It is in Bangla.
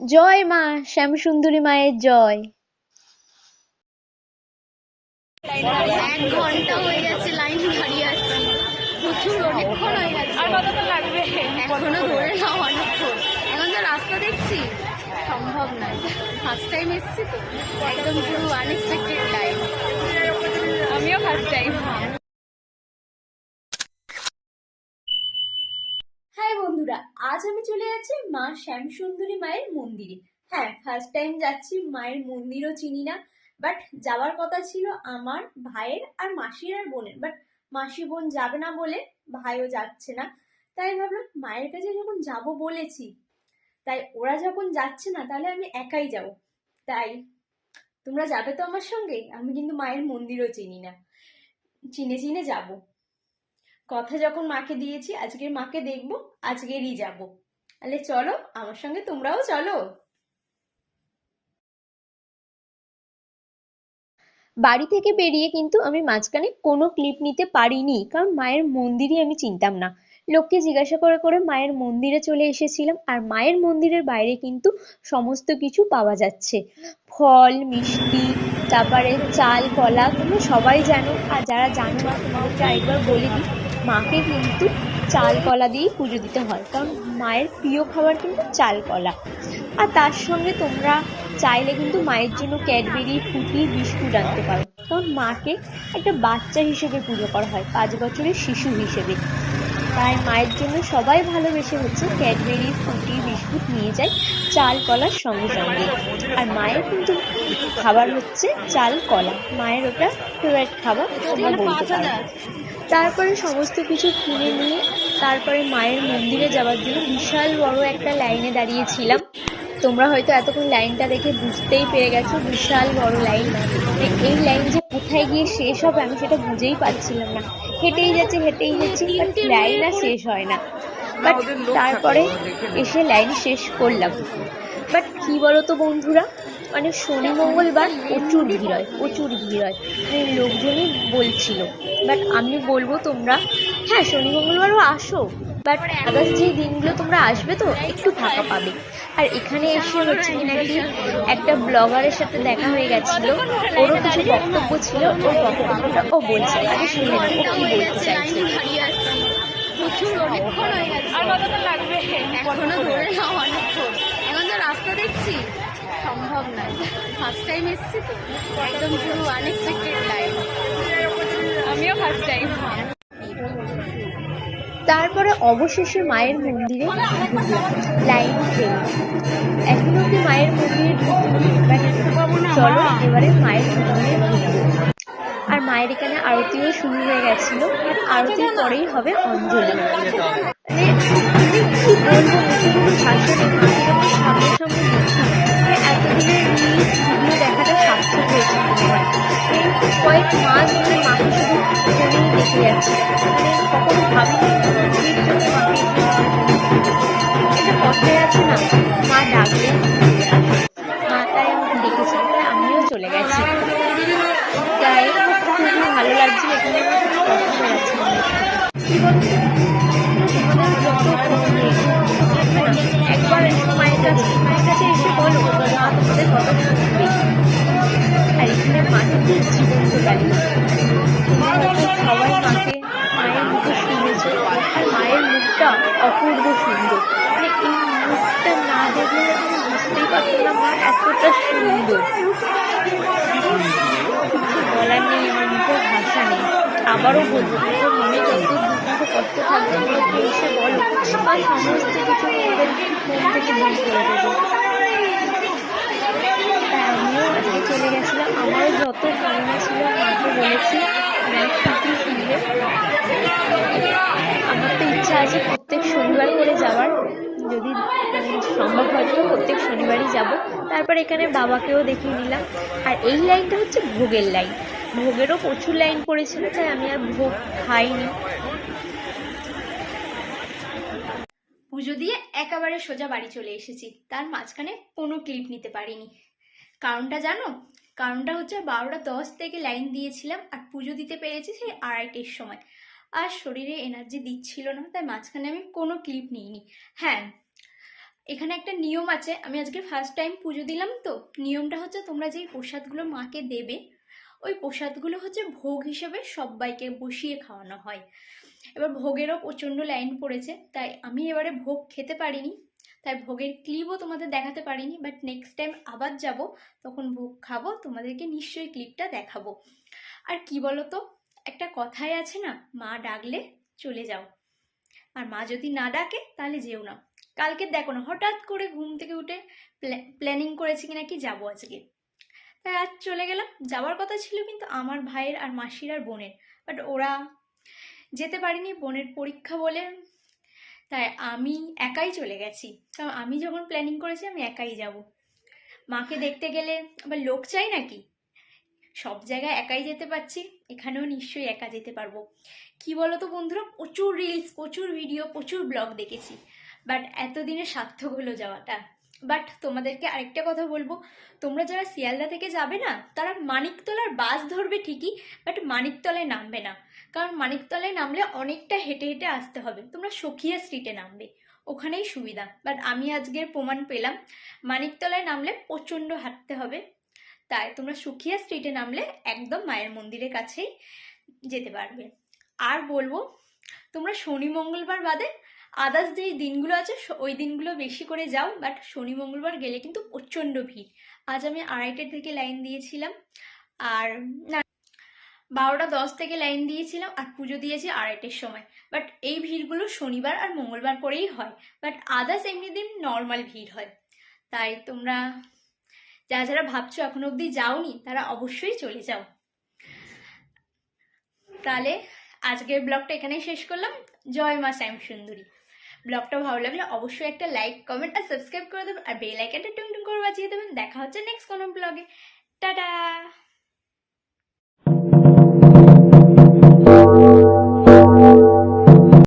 জয় মা শ্যামসুন্দরী মায়ের জয়। এক ঘণ্টা হয়ে গেছে লাইন দাঁড়িয়ে আছি প্রচুর অনেকক্ষণ হয়ে গেছে। আর কতক্ষণ লাগবে? এখনও ধরে নাও অনেকক্ষণ। এখন তো রাস্তা দেখছি। সম্ভব নয় ফার্স্ট টাইম এসেছি তো। একদম পুরো আনএক্সপেক্টেড টাইম আমিও ফার্স্ট টাইম বন্ধুরা, আজ আমি চলে যাচ্ছি মা শ্যামসুন্দরী মায়ের মন্দিরে। হ্যাঁ ফার্স্ট টাইম যাচ্ছি, মায়ের মন্দিরও চিনি না বাট যাওয়ার কথা ছিল আমার ভাইয়ের আর মাসির আর বোনের। বাট মাসি বোন যাবে না বলে ভাইও যাচ্ছে না। তাই ভাবলাম মায়ের কাছে যখন যাব বলেছি, তাই ওরা যখন যাচ্ছে না, তাহলে আমি একাই যাব। তাই তোমরা যাবে তো আমার সঙ্গে? আমি কিন্তু মায়ের মন্দিরও চিনি না। চিনে চিনে যাব। কথা যখন মাকে দিয়েছি, আজকের মাকে দেখব, আজকেরই যাব। তাহলে চলো, আমার সঙ্গে তোমরাও চলো। বাড়ি থেকে বেরিয়ে কিন্তু আমি মাঝখানে কোনো ক্লিপ নিতে পারিনি, কারণ মায়ের মন্দিরই আমি চিনতাম না। লোককে জিজ্ঞাসা করে করে মায়ের মন্দিরে চলে এসেছিলাম, আর মায়ের মন্দিরের বাইরে কিন্তু সমস্ত কিছু পাওয়া যাচ্ছে। ফল, মিষ্টি, তারপরে চাল, কলা, তোমরা সবাই জানো, আর যারা জানো না, তোমাদেরকে আরেকবার বলে দিই মাকে কিন্তু চাল কলা দিয়েই পুজো দিতে হয়। কারণ মায়ের প্রিয় খাবার কিন্তু চাল কলা আর তার সঙ্গে তোমরা চাইলে কিন্তু মায়ের জন্য ক্যাডবেরি ফুটি বিস্কুট আনতে পারো। কারণ মাকে একটা বাচ্চা হিসেবে পুজো করা হয়, পাঁচ বছরের শিশু হিসেবে। তাই মায়ের জন্য সবাই ভালোবেসে হচ্ছে ক্যাডবেরি ফুটি বিস্কুট নিয়ে যায় চাল কলার সঙ্গে সঙ্গে। আর মায়ের কিন্তু খাবার হচ্ছে চাল কলা মায়ের ওটা ফেভারিট খাবার বলতে পারো। তারপরে সমস্ত কিছু কিনে নিয়ে তারপরে মায়ের মন্দিরে যাওয়ার জন্য বিশাল বড় একটা লাইনে দাঁড়িয়েছিলাম। তোমরা হয়তো এতক্ষণ লাইনটা দেখে বুঝতেই পেরে গেছো বিশাল বড় লাইন। এই লাইন যে কোথায় গিয়ে শেষ হবে আমি সেটা বুঝেই পারছিলাম না। হেঁটেই যাচ্ছে হেঁটেই যাচ্ছি বাট লাইন আর শেষ হয় না। বাট তারপরে এসে লাইন শেষ করলাম। বাট কি বলতো বন্ধুরা? মানে শনি মঙ্গলবার প্রচুর ভিড় হয় প্রচুর ভিড় হয়। মানে লোকজনই বলছিল। বাট আমি বলব তোমরা হ্যাঁ শনি মঙ্গলবারও আসো। বাট আদার্স যে দিনগুলো তোমরা আসবে তো একটু ফাঁকা পাবে। আর এখানে এসে হচ্ছে নাকি একটা ব্লগারের সাথে দেখা হয়ে গেছিল। ওরও কিছু বক্তব্য ছিল ওর বক্তব্যটা ও বলছে। আগে শুনে ও কি বলতে চাইছে। দাঁড়িয়ে আছি প্রচুর অনেকক্ষণ হয়ে গেছে। আর কতক্ষণ লাগবে? এখনও ধরে নাও অনেকক্ষণ। এখন রাস্তা দেখছি। সম্ভব নয় ফার্স্ট টাইম এসেছি তো। একদম পুরো আনএক্সপেক্টেড টাইম আমিও ফার্স্ট টাইম তারপরে অবশেষে মায়ের মন্দিরে লাইন ফেলে এখন অব্দি মায়ের মন্দিরে চলো এবারে মায়ের মন্দিরে আর মায়ের এখানে আরতিও শুরু হয়ে গেছিল। আরতির পরেই হবে অঞ্জলি। মানে মানে কি বলব ভাষা। সামনে সামনে দেখি মানে এতদিনের রিলস ভিডিও দেখাটা সার্থক হয়েছে এই কয়েক মাস ধরে মাকে শুধু ফোনেই দেখে যাচ্ছি। মানে কখনো ভাবিনি মন্দিরের জন্য মাকে এটা কথায় আছে না। মা ডাকলে মা আমাকে ডেকেছে আমিও চলে গেছি। তাই খুবই ভালো লাগছিল এখানে কথা হয়ে তোমরা হয়তো সবাই মাকে মায়ের মুখে শুনেছো মায়ের মুখটা অপূর্ব সুন্দর। মানে এই মুখটা না দেখলে তুমি বুঝতেই পারতো না মা এতটা সুন্দর। কিছু বলার নেই আমার মুখে ভাষা নেই আবারও বলব তোমাদের মনে যত দুঃখ কষ্ট থাকবে এসে বলো আর সমস্ত কিছু তোমাদের মন থেকে দূর করে দেবো তাই আমিও আজকে চলে গেছিলাম আমারও যত কামনা ছিল মাকে বলেছি মা ছুটি কিনলে আমার তো ইচ্ছা আছে প্রত্যেক শনিবার করে যাওয়ার যদি মানে সম্ভব হয় তো প্রত্যেক শনিবারই যাব। তারপর এখানে বাবাকেও দেখিয়ে নিলাম আর এই লাইনটা হচ্ছে ভোগের লাইন। ভোগেরও প্রচুর লাইন পড়েছিল, তাই আমি আর ভোগ খাইনি। পুজো দিয়ে একেবারে সোজা বাড়ি চলে এসেছি। তার মাঝখানে কোনো ক্লিপ নিতে পারিনি। কারণটা জানো? কারণটা হচ্ছে বারোটা দশ থেকে লাইন দিয়েছিলাম আর পুজো দিতে পেরেছি সেই আড়াইটের সময়। আর শরীরে এনার্জি দিচ্ছিল না, তাই মাঝখানে আমি কোনো ক্লিপ নিইনি। হ্যাঁ এখানে একটা নিয়ম আছে, আমি আজকে ফার্স্ট টাইম পুজো দিলাম তো, নিয়মটা হচ্ছে তোমরা যেই প্রসাদগুলো মাকে দেবে, ওই প্রসাদগুলো হচ্ছে ভোগ হিসেবে সবাইকে বসিয়ে খাওয়ানো হয়। এবার ভোগেরও প্রচণ্ড লাইন পড়েছে, তাই আমি এবারে ভোগ খেতে পারিনি, তাই ভোগের ক্লিপও তোমাদের দেখাতে পারিনি বাট নেক্সট টাইম আবার যাব, তখন ভোগ খাব, তোমাদেরকে নিশ্চয়ই ক্লিপটা দেখাবো। আর কি বলো তো একটা কথাই আছে না, মা ডাকলে চলে যাও, আর মা যদি না ডাকে, তাহলে যেও না। কালকে দেখো না, হঠাৎ করে ঘুম থেকে উঠে প্ল্যানিং করেছি কি নাকি যাব আজকে। তাই আজ চলে গেলাম, যাওয়ার কথা ছিল কিন্তু আমার ভাইয়ের আর মাসির আর বোনের বাট ওরা যেতে পারিনি বোনের পরীক্ষা বলে। তাই আমি একাই চলে গেছি, কারণ আমি যখন প্ল্যানিং করেছি আমি একাই যাব। মাকে দেখতে গেলে আবার লোক চাই নাকি? সব জায়গায় একাই যেতে পারছি, এখানেও নিশ্চয়ই একা যেতে পারব। কি বলো তো বন্ধুরা, প্রচুর রিলস প্রচুর ভিডিও প্রচুর ব্লগ দেখেছি। বাট এতদিনে সার্থক হলো যাওয়াটা। বাট তোমাদেরকে আরেকটা কথা বলব। তোমরা যারা শিয়ালদা থেকে যাবে না, তারা মানিকতলার বাস ধরবে ঠিকই বাট মানিকতলায় নামবে না। কারণ মানিকতলায় নামলে অনেকটা হেঁটে হেঁটে আসতে হবে। তোমরা সখিয়া স্ট্রিটে নামবে। ওখানেই সুবিধা। বাট আমি আজকের প্রমাণ পেলাম। মানিকতলায় নামলে প্রচণ্ড হাঁটতে হবে। তাই তোমরা সুখিয়া স্ট্রিটে নামলে একদম মায়ের মন্দিরের কাছেই যেতে পারবে। আর বলব, তোমরা শনি মঙ্গলবার বাদে আদার্স যেই দিনগুলো আছে ওই দিনগুলো বেশি করে যাও বাট শনি, মঙ্গলবার গেলে কিন্তু প্রচণ্ড ভিড়। আজ আমি আড়াইটার থেকে লাইন দিয়েছিলাম, আর না, বারোটা দশ থেকে লাইন দিয়েছিলাম, আর পুজো দিয়েছি আড়াইটের সময়। বাট এই ভিড়গুলো শনিবার আর মঙ্গলবার করেই হয়। বাট আদার্স এমনি দিন নর্মাল ভিড় হয়। তাই তোমরা, যারা যারা ভাবছ এখনও অবধি যাওনি, তারা অবশ্যই চলে যাও। তাহলে আজকের ব্লগটা এখানেই শেষ করলাম। জয় মা শ্যাম সুন্দরী ব্লগটা ভালো লাগলে অবশ্যই একটা লাইক কমেন্ট আর সাবস্ক্রাইব করে দেবেন। আর বেল আইকনটা টুং টুং করে বাজিয়ে দেবেন। দেখা হচ্ছে নেক্সট কোনো ব্লগে টাটা